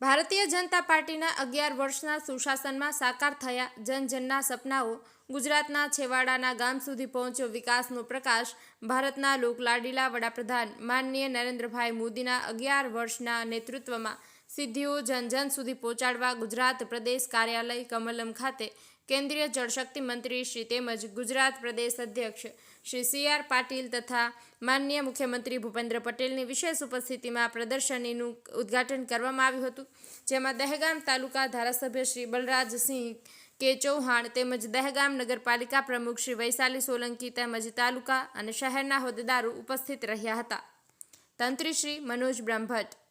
ભારતીય જનતા પાર્ટીના અગિયાર વર્ષના સુશાસનમાં સાકાર થયા જનજનના સપનાઓ ગુજરાતના છેવાડાના ગામ સુધી પહોંચ્યો વિકાસનો પ્રકાશ, ભારતના લોકલાડીલા વડાપ્રધાન માનનીય નરેન્દ્રભાઈ મોદીના અગિયાર વર્ષના નેતૃત્વમાં સિદ્ધિઓ જન જન સુધી પહોંચાડવા ગુજરાત પ્રદેશ કાર્યાલય કમલમ ખાતે કેન્દ્રીય જળશક્તિ મંત્રી શ્રી તેમજ ગુજરાત પ્રદેશ અધ્યક્ષ શ્રી સી આર પાટીલ તથા માનનીય મુખ્યમંત્રી ભૂપેન્દ્ર પટેલની વિશેષ ઉપસ્થિતિમાં પ્રદર્શનીનું ઉદ્ઘાટન કરવામાં આવ્યું હતું. જેમાં દહેગામ તાલુકા ધારાસભ્ય શ્રી બલરાજસિંહ કે ચૌહાણ તેમજ દહેગામ નગરપાલિકા પ્રમુખ શ્રી વૈશાલી સોલંકી તેમજ તાલુકા અને શહેરના હોદ્દેદારો ઉપસ્થિત રહ્યા હતા. તંત્રી શ્રી મનોજ બ્રહ્મભટ્ટ